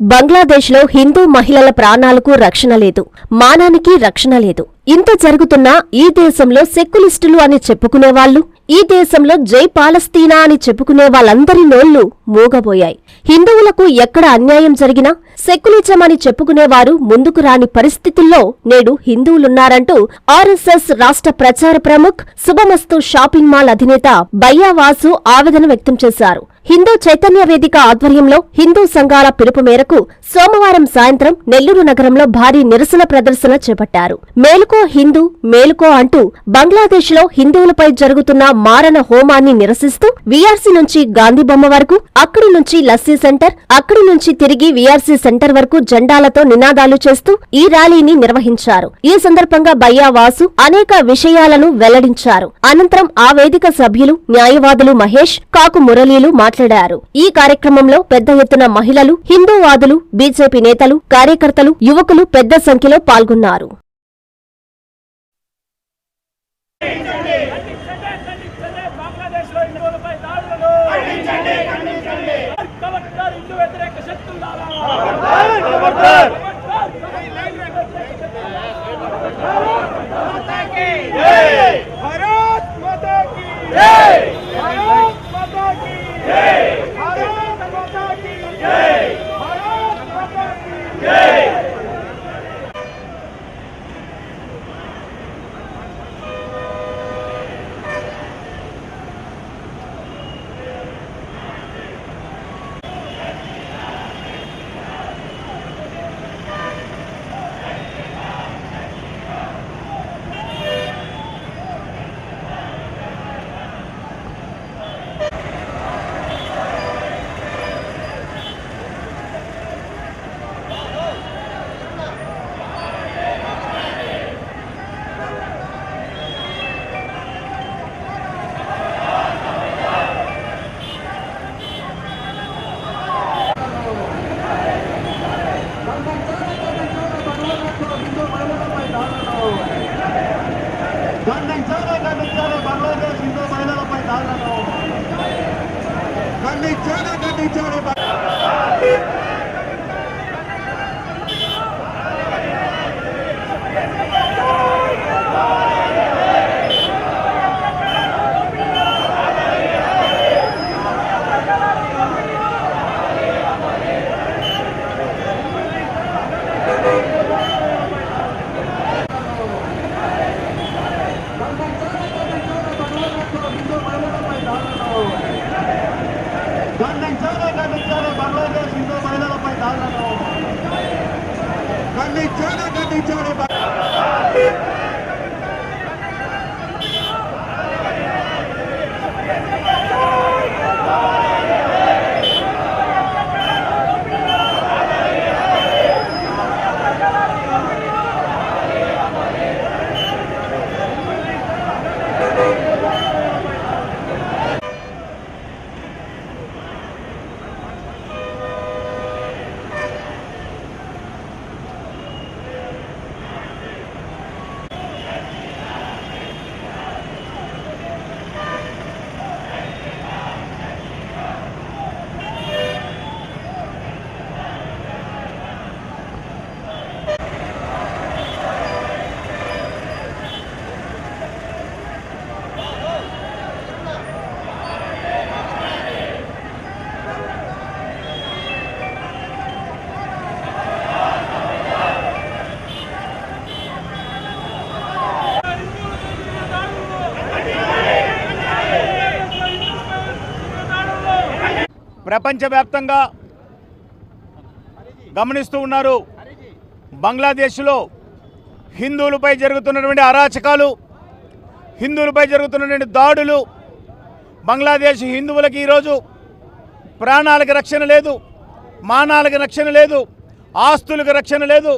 బంగ్లాదేశ్లో హిందూ మహిళల ప్రాణాలకు రక్షణ లేదు మానానికి రక్షణ లేదు. ఇంత జరుగుతున్నా ఈ దేశంలో సెక్యులిస్టులు అని చెప్పుకునేవాళ్ళు ఈ దేశంలో జై పాలస్తీనా అని చెప్పుకునే వాళ్ళందరి నోళ్ళు మూగబోయాయి. హిందువులకు ఎక్కడ అన్యాయం జరిగినా సెక్యులిజం అని చెప్పుకునేవారు ముందుకు రాని పరిస్థితుల్లో నేడు హిందువులున్నారంటూ ఆర్ఎస్ఎస్ రాష్ట్ర ప్రచార ప్రముఖ్ శుభమస్తు షాపింగ్ మాల్ అధినేత బయ్యావాసు ఆవేదన వ్యక్తం చేశారు. హిందూ చైతన్య వేదిక ఆధ్వర్యంలో హిందూ సంఘాల పిలుపు మేరకు సోమవారం సాయంత్రం నెల్లూరు నగరంలో భారీ నిరసన ప్రదర్శన చేపట్టారు. మేలుకో హిందూ మేలుకో అంటూ బంగ్లాదేశ్లో హిందువులపై జరుగుతున్న మారణ హోమాన్ని నిరసిస్తూ వీఆర్సీ నుంచి గాంధీ బొమ్మ వరకు అక్కడి నుంచి లస్సీ సెంటర్ అక్కడి నుంచి తిరిగి వీఆర్సీ సెంటర్ వరకు జెండాలతో నినాదాలు చేస్తూ ఈ ర్యాలీని నిర్వహించారు. ఈ సందర్భంగా బయ్యా వాసు అనేక విషయాలను వెల్లడించారు. అనంతరం ఆ వేదిక సభ్యులు న్యాయవాదులు మహేష్ కాకు మురళీలు మాట్లాడారు. ఈ కార్యక్రమంలో పెద్ద ఎత్తున మహిళలు హిందూవాదులు బీజేపీ నేతలు కార్యకర్తలు యువకులు పెద్ద సంఖ్యలో పాల్గొన్నారు ఖబర్దార్! Yeah. Can they turn it? Can they turn it back? ప్రపంచవ్యాప్తంగా గమనిస్తూ ఉన్నారు. బంగ్లాదేశ్లో హిందువులపై జరుగుతున్నటువంటి అరాచకాలు హిందువులపై జరుగుతున్నటువంటి దాడులు బంగ్లాదేశ్ హిందువులకి ఈరోజు ప్రాణాలకు రక్షణ లేదు మానాలకు రక్షణ లేదు ఆస్తులకు రక్షణ లేదు.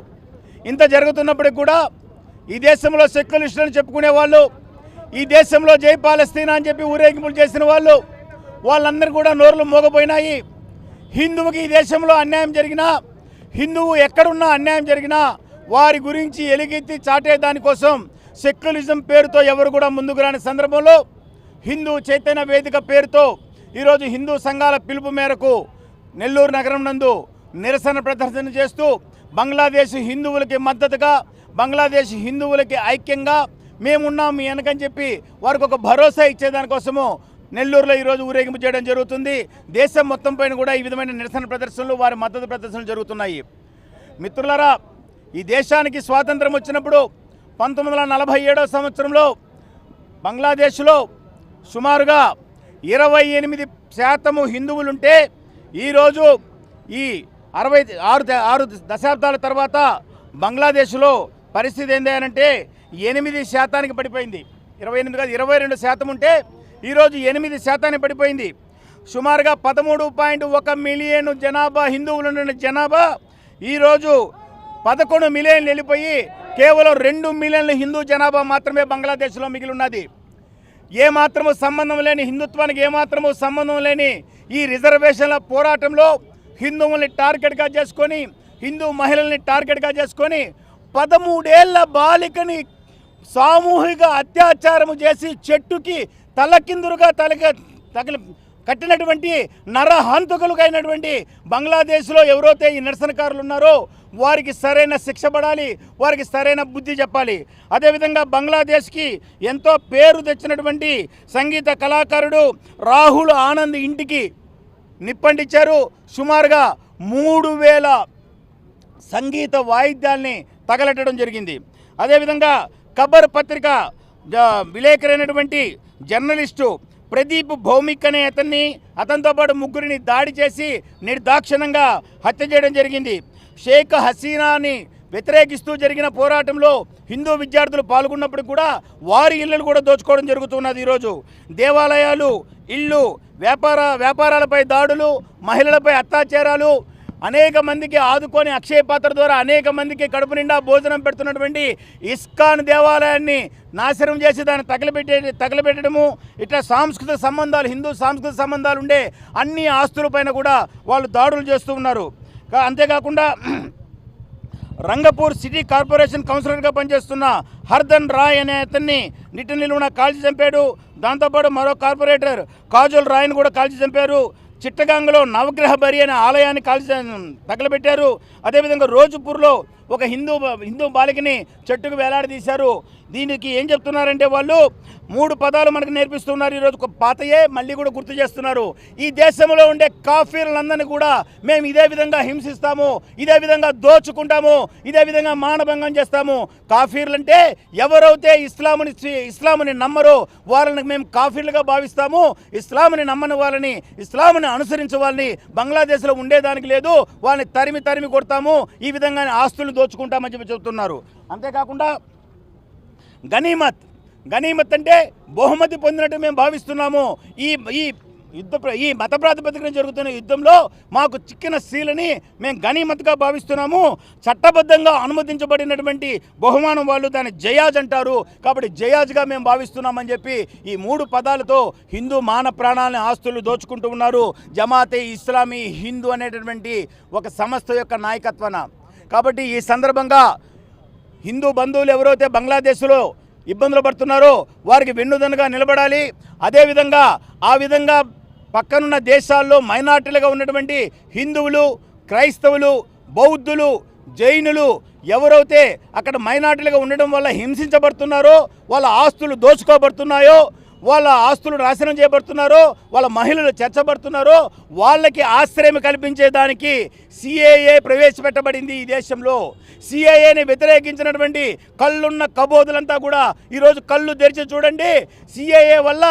ఇంత జరుగుతున్నప్పటికి కూడా ఈ దేశంలో సెక్యులిస్టులను చెప్పుకునే వాళ్ళు ఈ దేశంలో జై పాలస్తీనా అని చెప్పి ఊరేగింపులు చేసిన వాళ్ళు వాళ్ళందరూ కూడా నోర్లు మోగపోయినాయి హిందువుకి ఈ దేశంలో అన్యాయం జరిగినా హిందువు ఎక్కడున్నా అన్యాయం జరిగినా వారి గురించి ఎలుగెత్తి చాటే దానికోసం సెక్యులరిజం పేరుతో ఎవరు కూడా ముందుకు రాని సందర్భంలో హిందూ చైతన్య వేదిక పేరుతో ఈరోజు హిందూ సంఘాల పిలుపు మేరకు నెల్లూరు నగరం నందు నిరసన ప్రదర్శన చేస్తూ బంగ్లాదేశ్ హిందువులకి మద్దతుగా బంగ్లాదేశ్ హిందువులకి ఐక్యంగా మేమున్నాం మీ వెనకని చెప్పి వారికి ఒక భరోసా ఇచ్చేదానికోసము నెల్లూరులో ఈరోజు ఊరేగింపు చేయడం జరుగుతుంది. దేశం మొత్తం పైన కూడా ఈ విధమైన నిరసన ప్రదర్శనలు వారి మద్దతు ప్రదర్శనలు జరుగుతున్నాయి. మిత్రులరా ఈ దేశానికి స్వాతంత్రం వచ్చినప్పుడు పంతొమ్మిది వందల నలభై సంవత్సరంలో బంగ్లాదేశ్లో సుమారుగా ఇరవై ఎనిమిది శాతము హిందువులుంటే ఈరోజు ఈ అరవై ఆరు ద- ఆరు దశాబ్దాల తర్వాత బంగ్లాదేశ్లో పరిస్థితి ఏంది అని అంటే ఎనిమిది శాతానికి పడిపోయింది. ఇరవై ఎనిమిది కాదు ఇరవై రెండు శాతం ఉంటే ఈరోజు ఎనిమిది శాతానికి పడిపోయింది. సుమారుగా పదమూడు పాయింట్ ఒక మిలియన్ జనాభా హిందువులు ఉన్న జనాభా ఈరోజు పదకొండు మిలియన్లు వెళ్ళిపోయి కేవలం రెండు మిలియన్ల హిందూ జనాభా మాత్రమే బంగ్లాదేశ్లో మిగిలి ఉన్నది ఏమాత్రము సంబంధం లేని హిందుత్వానికి ఏమాత్రము సంబంధం లేని ఈ రిజర్వేషన్ల పోరాటంలో హిందువుల్ని టార్గెట్గా చేసుకొని హిందూ మహిళల్ని టార్గెట్గా చేసుకొని పదమూడేళ్ళ బాలికని సామూహిక అత్యాచారము చేసి చెట్టుకి తలకిందురుగా తలక తగిలి కట్టినటువంటి నరహంతకులుగైనటువంటి బంగ్లాదేశ్లో ఎవరైతే ఈ నిరసనకారులు ఉన్నారో వారికి సరైన శిక్ష పడాలి వారికి సరైన బుద్ధి చెప్పాలి. అదేవిధంగా బంగ్లాదేశ్కి ఎంతో పేరు తెచ్చినటువంటి సంగీత కళాకారుడు రాహుల్ ఆనంద్ ఇంటికి నిప్పంటించారు సుమారుగా మూడు వేల సంగీత వాయిద్యాల్ని తగలెట్టడం జరిగింది. అదేవిధంగా ఖబర్ పత్రిక జ- విలేకరైనటువంటి జర్నలిస్టు ప్రదీప్ భౌమిక్ అనే అతన్ని అతనితో పాటు ముగ్గురిని దాడి చేసి నిర్దాక్షిణంగా హత్య చేయడం జరిగింది. షేక్ హసీనాని వ్యతిరేకిస్తూ జరిగిన పోరాటంలో హిందూ విద్యార్థులు పాల్గొన్నప్పుడు కూడా వారి ఇళ్ళను కూడా దోచుకోవడం జరుగుతున్నది ఈరోజు. దేవాలయాలు ఇళ్ళు వ్యాపార వ్యాపారాలపై దాడులు మహిళలపై అత్యాచారాలు అనేక మందికి ఆదుకొని అక్షయ పాత్ర ద్వారా అనేక మందికి కడుపు నిండా భోజనం పెడుతున్నటువంటి ఇస్కాన్ దేవాలయాన్ని నాశనం చేసి దాన్ని తగలబెట్టే తగలబెట్టడము ఇట్లా సాంస్కృతిక సంబంధాలు హిందూ సాంస్కృతిక సంబంధాలు ఉండే అన్ని ఆస్తులపైన కూడా వాళ్ళు దాడులు చేస్తూ ఉన్నారు. అంతేకాకుండా రంగపూర్ సిటీ కార్పొరేషన్ కౌన్సిలర్గా పనిచేస్తున్న హర్దన్ రాయ్ అనే అతన్ని నిట్ట నిలువున కాల్చి చంపాడు. దాంతోపాటు మరో కార్పొరేటర్ కాజోల్ రాయ్ని కూడా కాల్చి చంపారు. చిట్టగాంగలో నవగ్రహ బరి అనే ఆలయాన్ని కాల్చి తగలబెట్టారు. అదేవిధంగా రోజుపూర్లో ఒక హిందూ హిందూ బాలికని చెట్టుకు వేలాడదీశారు. దీనికి ఏం చెప్తున్నారంటే వాళ్ళు మూడు పదాలు మనకు నేర్పిస్తున్నారు ఈరోజు. ఒక పాతయే మళ్ళీ కూడా గుర్తు చేస్తున్నారు. ఈ దేశంలో ఉండే కాఫీలందరినీ కూడా మేము ఇదే విధంగా హింసిస్తాము ఇదే విధంగా దోచుకుంటాము ఇదే విధంగా మానభంగం చేస్తాము. కాఫీర్లంటే ఎవరైతే ఇస్లాముని ఇస్లాముని నమ్మరో వాళ్ళని మేము కాఫీర్లుగా భావిస్తాము. ఇస్లాముని నమ్మని వాళ్ళని ఇస్లాముని అనుసరించే వాళ్ళని బంగ్లాదేశ్లో ఉండేదానికి లేదు. వాళ్ళని తరిమి తరిమి కొడతాము. ఈ విధంగా ఆస్తులు దోచుకుంటామని చెప్పి చెబుతున్నారు. అంతేకాకుండా గనీమత్. గనీమత్ అంటే బహుమతి పొందినట్టు మేము భావిస్తున్నాము. ఈ ఈ యుద్ధ ప్ర- ఈ మత ప్రాతిపదికన జరుగుతున్న యుద్ధంలో మాకు చిక్కిన స్త్రీలని మేము గనీమత్గా భావిస్తున్నాము. చట్టబద్ధంగా అనుమతించబడినటువంటి బహుమానం వాళ్ళు దాన్ని జయాజ్ అంటారు. కాబట్టి జయాజ్గా మేము భావిస్తున్నామని చెప్పి ఈ మూడు పదాలతో హిందూ మాన ప్రాణాలని ఆస్తులు దోచుకుంటూ ఉన్నారు. జమాతే ఇస్లామీ హిందూ అనేటటువంటి ఒక సంస్థ యొక్క నాయకత్వన. కాబట్టి ఈ సందర్భంగా హిందూ బంధువులు ఎవరైతే బంగ్లాదేశ్లో ఇబ్బందులు పడుతున్నారో వారికి వెన్నుదన్నుగా నిలబడాలి. అదేవిధంగా ఆ విధంగా పక్కనున్న దేశాల్లో మైనార్టీలుగా ఉన్నటువంటి హిందువులు క్రైస్తవులు బౌద్ధులు జైనులు ఎవరైతే అక్కడ మైనార్టీలుగా ఉండడం వల్ల హింసించబడుతున్నారో వాళ్ళ ఆస్తులు దోచుకోబడుతున్నాయో వాళ్ళ ఆస్తులు నాశనం చేయబడుతున్నారో వాళ్ళ మహిళలు చర్చబడుతున్నారో వాళ్ళకి ఆశ్రయం కల్పించేదానికి సిఏఏ ప్రవేశపెట్టబడింది ఈ దేశంలో. సిఏఏని వ్యతిరేకించినటువంటి కళ్ళున్న కబోదులంతా కూడా ఈరోజు కళ్ళు తెరిచి చూడండి. సిఏఏ వల్ల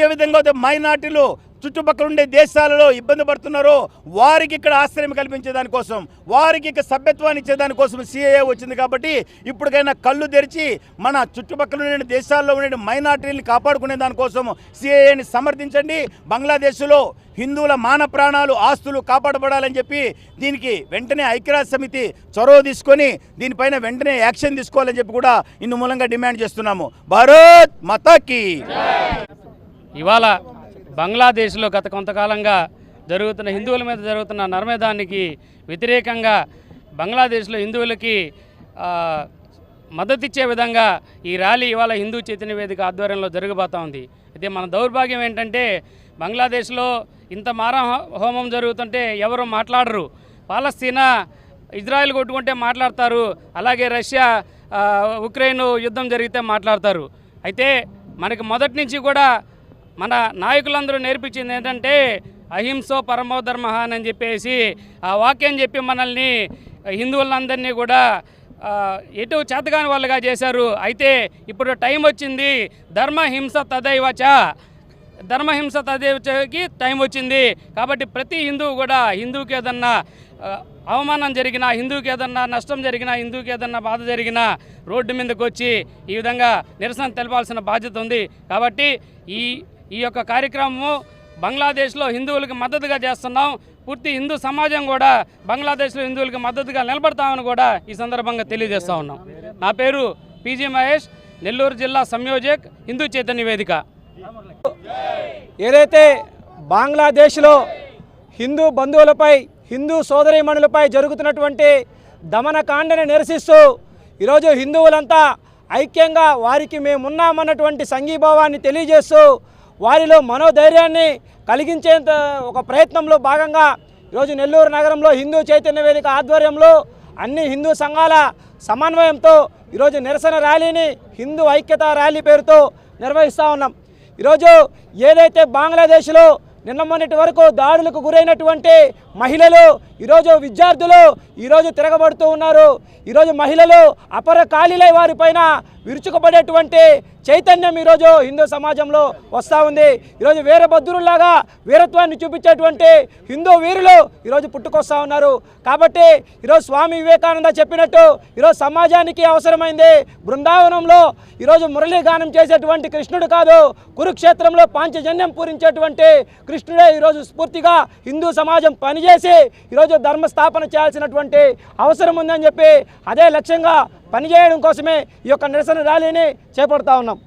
ఏ విధంగా అయితే మైనార్టీలు చుట్టుపక్కల ఉండే దేశాలలో ఇబ్బంది పడుతున్నారో వారికి ఇక్కడ ఆశ్రయం కల్పించేదానికోసం వారికి ఇక్కడ సభ్యత్వాన్ని ఇచ్చేదానికోసం సిఏఏ వచ్చింది కాబట్టి ఇప్పటికైనా కళ్ళు తెరిచి మన చుట్టుపక్కల ఉండే దేశాల్లో ఉండే మైనార్టీని కాపాడుకునే దానికోసం సిఏఏని సమర్థించండి. బంగ్లాదేశ్లో హిందువుల మాన ప్రాణాలు ఆస్తులు కాపాడబడాలని చెప్పి దీనికి వెంటనే ఐక్యరాజ్య సమితి చొరవ తీసుకొని దీనిపైన వెంటనే యాక్షన్ తీసుకోవాలని చెప్పి కూడా ఇందు మూలంగా డిమాండ్ చేస్తున్నాము. భారత్ మతాకి. ఇవాళ బంగ్లాదేశ్లో గత కొంతకాలంగా జరుగుతున్న హిందువుల మీద జరుగుతున్న నర్మేదానికి వ్యతిరేకంగా బంగ్లాదేశ్లో హిందువులకి మద్దతిచ్చే విధంగా ఈ ర్యాలీ ఇవాళ హిందూ చైతన్య వేదిక ఆధ్వర్యంలో జరగబోతా ఉంది. అయితే మన దౌర్భాగ్యం ఏంటంటే బంగ్లాదేశ్లో ఇంత మారా హోమం జరుగుతుంటే ఎవరు మాట్లాడరు. పాలస్తీనా ఇజ్రాయెల్ కొట్టుకుంటే మాట్లాడతారు. అలాగే రష్యా ఉక్రెయిన్ యుద్ధం జరిగితే మాట్లాడతారు. అయితే మనకి మొదటి నుంచి కూడా మన నాయకులందరూ నేర్పించింది ఏంటంటే అహింసో పరమో ధర్మ అని చెప్పేసి ఆ వాక్యం చెప్పి మనల్ని హిందువులందరినీ కూడా ఎటు చేతగాని వాళ్ళుగా చేశారు. అయితే ఇప్పుడు టైం వచ్చింది. ధర్మహింస తదైవచ. ధర్మహింస తదేవచకి టైం వచ్చింది. కాబట్టి ప్రతి హిందువు కూడా హిందువుకి ఏదన్నా అవమానం జరిగినా హిందువుకి ఏదన్నా నష్టం జరిగినా హిందువుకి ఏదన్నా బాధ జరిగినా రోడ్డు మీదకి వచ్చి ఈ విధంగా నిరసన తెలపాల్సిన బాధ్యత ఉంది. కాబట్టి ఈ ఈ యొక్క కార్యక్రమము బంగ్లాదేశ్లో హిందువులకు మద్దతుగా చేస్తున్నాం. పూర్తి హిందూ సమాజం కూడా బంగ్లాదేశ్లో హిందువులకు మద్దతుగా నిలబడతామని కూడా ఈ సందర్భంగా తెలియజేస్తా ఉన్నాం. నా పేరు పీజీ మహేష్ నెల్లూరు జిల్లా సంయోజక్ హిందూ చైతన్య వేదిక. ఏదైతే బంగ్లాదేశ్లో హిందూ బంధువులపై హిందూ సోదరీమణులపై జరుగుతున్నటువంటి దమనకాండని నిరసిస్తూ ఈరోజు హిందువులంతా ఐక్యంగా వారికి మేమున్నామన్నటువంటి సంఘీభావాన్ని తెలియజేస్తూ వారిలో మనోధైర్యాన్ని కలిగించేంత ఒక ప్రయత్నంలో భాగంగా ఈరోజు నెల్లూరు నగరంలో హిందూ చైతన్య వేదిక ఆధ్వర్యంలో అన్ని హిందూ సంఘాల సమన్వయంతో ఈరోజు నిరసన ర్యాలీని హిందూ ఐక్యత ర్యాలీ పేరుతో నిర్వహిస్తూ ఉన్నాం. ఈరోజు ఏదైతే బంగ్లాదేశ్లో నిన్న మొన్నటి వరకు దాడులకు గురైనటువంటి మహిళలు ఈరోజు విద్యార్థులు ఈరోజు తిరగబడుతూ ఉన్నారు. ఈరోజు మహిళలు అపర ఖాళీలై వారిపైన విరుచుకుపడేటువంటి చైతన్యం ఈరోజు హిందూ సమాజంలో వస్తూ ఉంది. ఈరోజు వీరభద్రుల్లాగా వీరత్వాన్ని చూపించేటువంటి హిందూ వీరులు ఈరోజు పుట్టుకొస్తా ఉన్నారు. కాబట్టి ఈరోజు స్వామి వివేకానంద చెప్పినట్టు ఈరోజు సమాజానికి అవసరమైంది. బృందావనంలో ఈరోజు మురళీ గానం చేసేటువంటి కృష్ణుడు కాదు కురుక్షేత్రంలో పాంచజన్యం పూరించేటువంటి కృష్ణుడే ఈరోజు స్ఫూర్తిగా హిందూ సమాజం పనిచేసి ఈరోజు ధర్మ స్థాపన చేయాల్సినటువంటి అవసరం ఉందని చెప్పి అదే లక్ష్యంగా పనిచేయడం కోసమే ఈ యొక్క నిరసన ర్యాలీని చేపడతా ఉన్నాం.